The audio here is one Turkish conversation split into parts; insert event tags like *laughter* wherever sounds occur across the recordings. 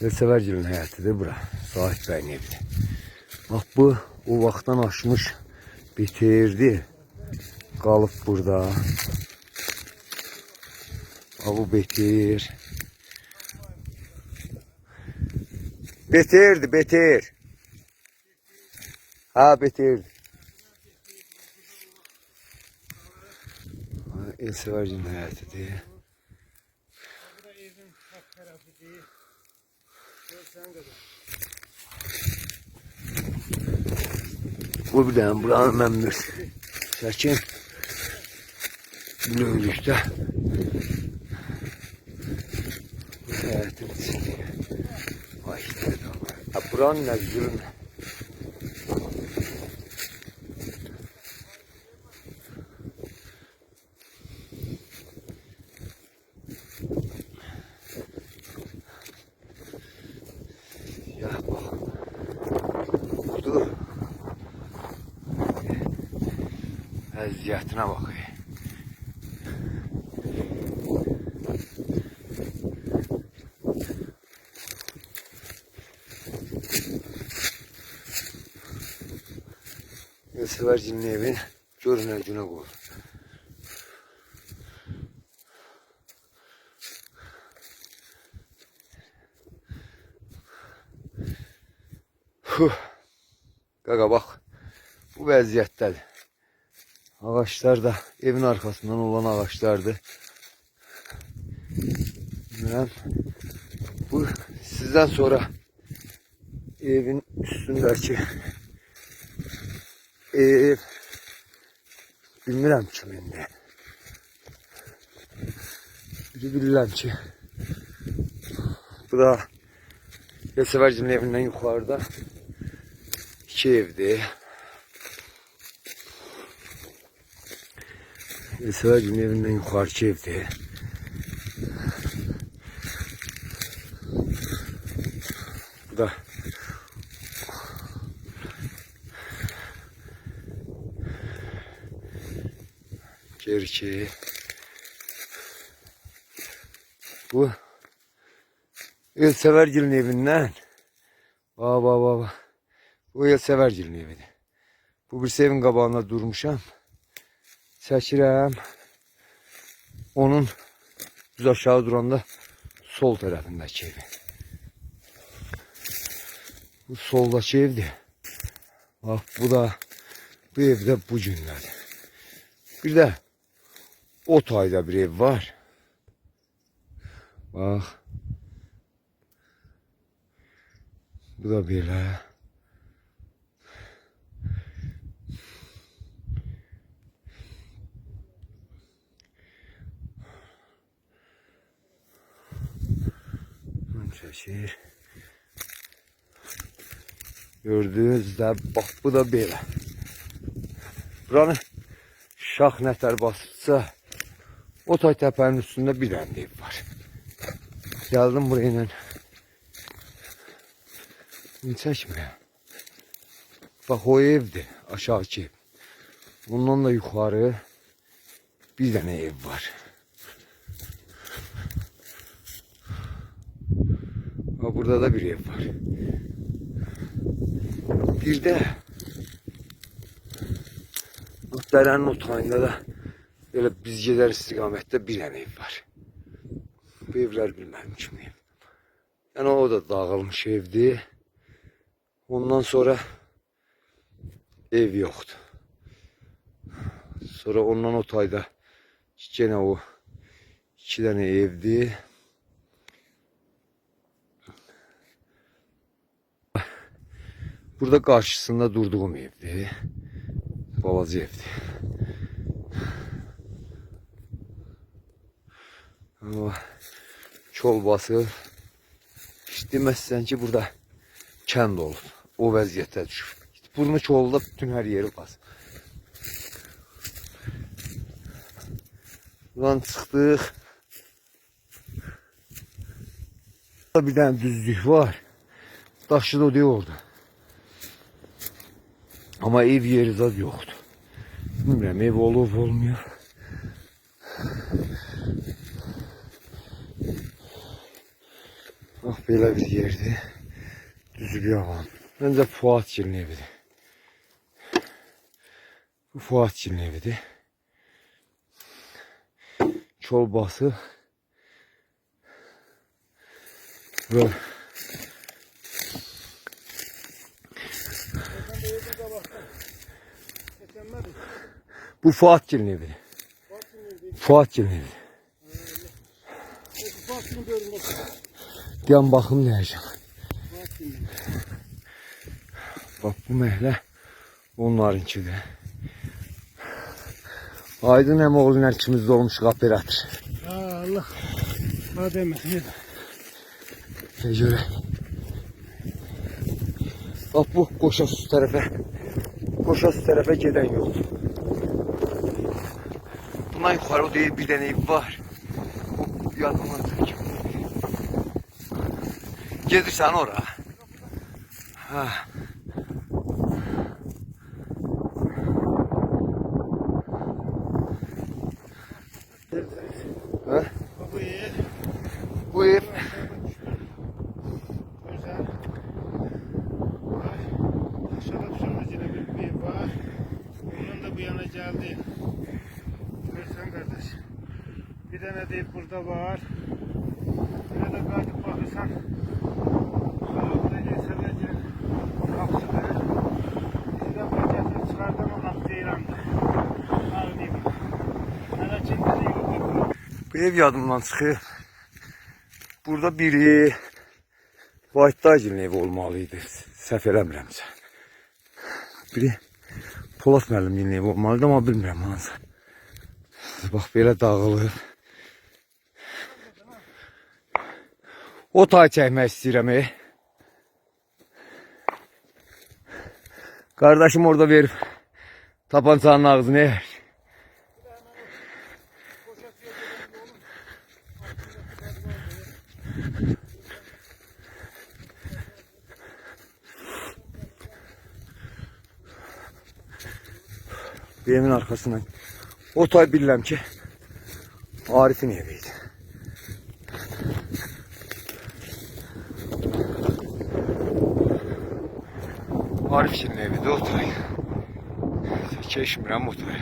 Elsəvərgilin həyətidir bura. Sahib bəyin evidir. Bax bu o vaxtdan aşmış bitirdi. Qalıb burada. Bu betir. Betirdi, betir. Ha betirdi. Elsəvərgilin həyətidir. Burada evin sağ tarafı değil. Bu bir dənə buranın. Çəkin. Böylükdə. Bu həyətin içində. Ay, ha, buranın nə zülm. Ya bax. Dur. Əziyyətinə bax. ey. Elsəvərcinin evin görünə günə qoy. Huh. Qaqa. Bu vəziyyətdədir. Ağaçlar da evin arkasından olan ağaçlardı. Ben bu sizden sonra evin üstündeki ev bilmirəm kimindir. Biri bilirəm ki bu da Yasavərcinin evindən yuxarıda iki evdir. Yasavərcinin evindən yuxarıki evdir. Bu da Gerçi bu Elsevergil'in evinden Baba baba Bu Elsevergil'in evidir. Bu bir evin qabağında durmuşam. Çəkirəm. Onun düz aşağı duranda sol tərəfindəki evi. Bu soldakı evdir. Bax bu da bu evdə bu günlədir. Bir də o tayda bir ev var. Bax. Bu da belə. Gördünüz də bax bu da belə. Buranı şax nətər basıbsa o tay təpənin üstündə bir dənə ev var. Gəldim buraya ilə. İndi çəkmirəm. Bax o evdir, aşağıki. Ondan da yuxarı bir dənə ev var. Ha, burada da bir ev var. Bir de bu derenin otağında da böyle biz gelir istikamette bir tane ev var. Bu evler bilmem kim ev. Yani o da dağılmış evdi. Ondan sonra ev yoktu. Sonra ondan o tayda gene o iki tane evdi. Burada karşısında durduğum evdi. Babacı evdi. Ama çolbası hiç demezsen ki burada kənd olub. O vəziyyətə düşüb. Burnu çolda bütün her yeri bas. Buradan çıxdıq. Bir tane düzlük var. Daşlı da diyor orada. Ama ev yeri zad yoktu. Bilmiyorum ev olup olmuyor. Ah Belə bir yerdir. Düzü bir alan. Məncə Fuat Gilin evidir. Bu Fuat Gilin evidir. Çolbası ve Sen de evde de baktın. Geçenmedin. bu Fuat Gilin evidir. Baktın evde. Fuat Gilin evidir. Peki baktın görün bakalım. Yan baxım nə yaşam. Baktın. Bak bu məhlə onlarınkidir. Aydın Əmoğlu'nun əlkimizdə olmuş operator. Ha Allah. Ha deme. Ne? Nə görə? Bax bu qoşasız tərəfə, qoşasız tərəfə gedən yuxarı o deyil bir dənə ev var. O yadımdan çəkim. Gedirsən ora. Ha. Bu ev. Bu ev Aşağıda şurada yine bir ev var. Da bu yana geldi. Görsen kardeş. Bir tane de burada var. Bir de kalkıp bakırsan. Burada seveceğin kapsıdır. Bizi de bacakları değil değil o Bu ev yadımdan çıxır. Burada biri White Dagilin evi olmalı idi. Səhv eləmirəmsə. Biri Polat müəllimin evi olmalı idi, amma bilmirəm hansı. Bax belə dağılıb. O tay çəkmək istəyirəm. E. Orada verib tapançanın ağzını. Bir evin arkasından. O tay bilirəm ki Arif'in eviydi. Arif'in eviydi o tay. Çeşmirəm o tay.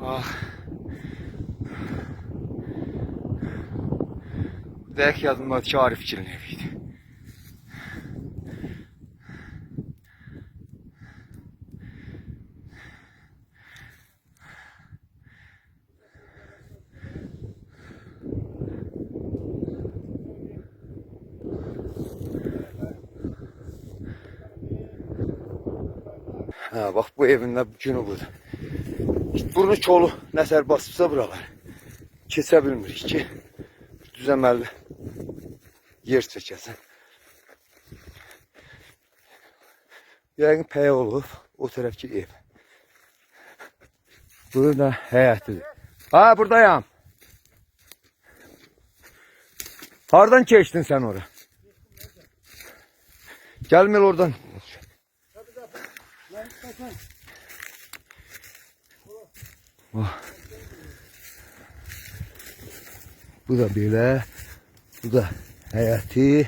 Ah. Dək yadımdadır ki Arif'in eviydi. Ha bax bu evində günü budur. Burnu çolu nəsər basıbsa buralar. Keçə bilmirik ki. Düzəməlli yer çəkəsən. Yəqin pəyə olub o tərəfki ev. Burada həyətidir. Ha buradayam. Hardan keçdin sən ora? Gəlmir oradan. Bakın. Bu da belə. Bu da həyəti.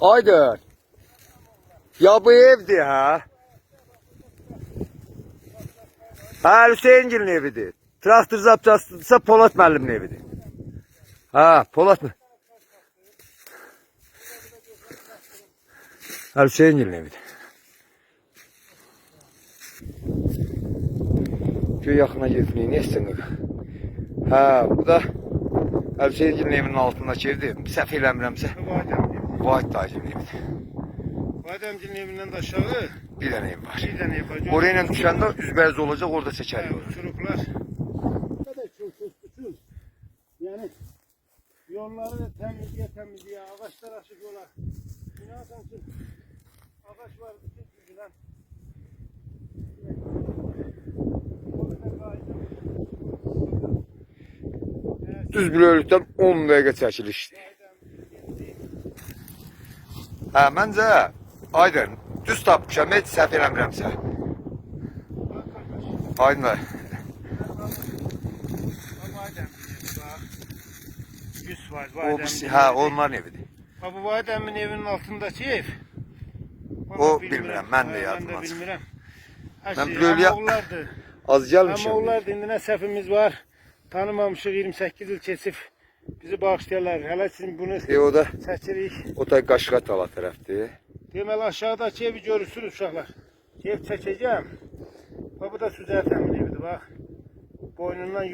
Aydın. Ya bu evdi ha. Ha Hüseyin evidir. Traktör zapçasısa Polat müəllimin evidir. Ha Polat mı? Ha Hüseyin evidir. Göy yaxına getməyin, nə istəmir? Ha, bu da Hüseyin evinin altındakı evdir. Bu Adem. Vahid dayının evidir. Ademcinin evinden de aşağı Bir ev var. bir tane yapacağım. Oraya düşəndə üzbəyiz olacaq, orada çəkərik. Yani çocuklar. Kadar çok çok bütün. Yani yolları da temizliğe temizliğe, ağaçlar açık yola. İnansan ki ağaç var bütün yüzünden. Düz bir ölükdən 10 dəqiqə çəkilişdir. Hə, məncə Aydın Aydın. Bak badem evi bak. Yüz var O birisi, hə, onların evidir. Ha bu bademin evinin altındaki ev. O bilmirəm, mən də Ha, də çıxır. bilmirəm. Ha, Mən oğullardı. *laughs* Az gəlmişəm. Amma oğullardı. İndi nə səhvimiz var. Tanımamışıq 28 il keçib. Bizi bağışlayarlar. Hələ siz bunu E, o da çəkirik. o da Qaşqa tala tərəfdir. Deməli aşağıdakı evi görürsünüz uşaqlar. Ev çəkəcəm. Bax bu da Süzər təmin evidir bax. Boynundan